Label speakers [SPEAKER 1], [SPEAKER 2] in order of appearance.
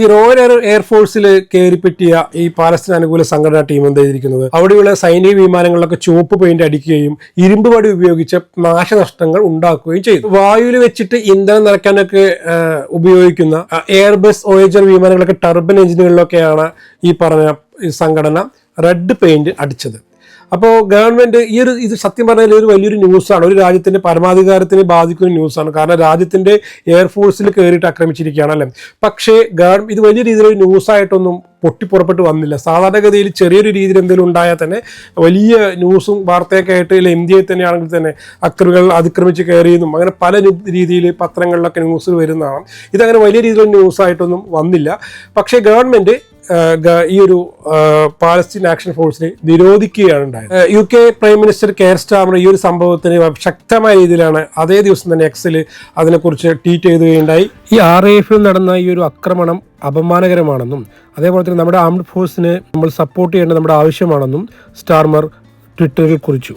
[SPEAKER 1] ഈ royal air എയർഫോഴ്സിൽ കയറിപ്പറ്റിയ ഈ Palestine അനുകൂല സംഘടനാ ടീം എന്താ ചെയ്തിരിക്കുന്നത്? അവിടെയുള്ള സൈനിക വിമാനങ്ങളിലൊക്കെ ചുവപ്പ് പെയിന്റ് അടിക്കുകയും ഇരുമ്പ് വടി ഉപയോഗിച്ച് നാശനഷ്ടങ്ങൾ ഉണ്ടാക്കുകയും ചെയ്തു. വായുവിൽ വെച്ചിട്ട് ഇന്ധനം നിറയ്ക്കാനൊക്കെ ഉപയോഗിക്കുന്ന എയർബസ് ഓയിജർ വിമാനങ്ങളൊക്കെ ടർബൻ എഞ്ചിനുകളിലൊക്കെയാണ് ഈ പറഞ്ഞ സംഘടന റെഡ് പെയിന്റ് അടിച്ചത്. അപ്പോൾ ഗവൺമെന്റ് ഈ ഒരു ഇത് സത്യം പറഞ്ഞാൽ ഒരു വലിയൊരു ന്യൂസാണ് ഒരു രാജ്യത്തിന്റെ പരമാധികാരത്തിനെ ബാധിക്കുന്ന ന്യൂസാണ് കാരണം രാജ്യത്തിന്റെ എയർഫോഴ്സിൽ കയറിയിട്ട് ആക്രമിച്ചിരിക്കുകയാണ് അല്ലേ? പക്ഷേ ഗവൺമെന്റ് ഇത് വലിയ രീതിയിൽ ന്യൂസായിട്ടൊന്നും പൊട്ടിപ്പുറപ്പെട്ട് വന്നില്ല. സാധാരണഗതിയിൽ ചെറിയൊരു രീതിയിൽ എന്തെങ്കിലും ഉണ്ടായാൽ തന്നെ വലിയ ന്യൂസും വാർത്തയൊക്കെ ആയിട്ട് ഇല്ല. ഇന്ത്യയിൽ തന്നെയാണെങ്കിൽ തന്നെ അക്രമികൾ അതിക്രമിച്ച് കയറിയെന്നും അങ്ങനെ പല രീതിയിൽ പത്രങ്ങളിലൊക്കെ ന്യൂസ് വരുന്നതാണ്. ഇതങ്ങനെ വലിയ രീതിയിലുള്ള ന്യൂസായിട്ടൊന്നും വന്നില്ല. പക്ഷേ ഗവൺമെന്റ് ആഹ് ഗ- ഈ ഒരു പാലസ്തീൻ ആക്ഷൻ ഫോഴ്സിനെ നിരോധിക്കുകയാണ് ഉണ്ടായത്. U K prime minister Keir Starmer ഈ ഒരു സംഭവത്തിന് ശക്തമായ രീതിയിലാണ് അതേ ദിവസം തന്നെ എക്സിൽ അതിനെക്കുറിച്ച് ട്വീറ്റ് ചെയ്തുകയുണ്ടായി. ഈ ആർ എഫിൽ നടന്ന ഈ ഒരു ആക്രമണം അപമാനകരമാണെന്നും അതേപോലെ തന്നെ നമ്മുടെ ആംഡ് ഫോഴ്സിന് നമ്മൾ സപ്പോർട്ട് ചെയ്യേണ്ടത് നമ്മുടെ ആവശ്യമാണെന്നും സ്റ്റാർമർ ട്വിറ്ററിൽ കുറിച്ചു.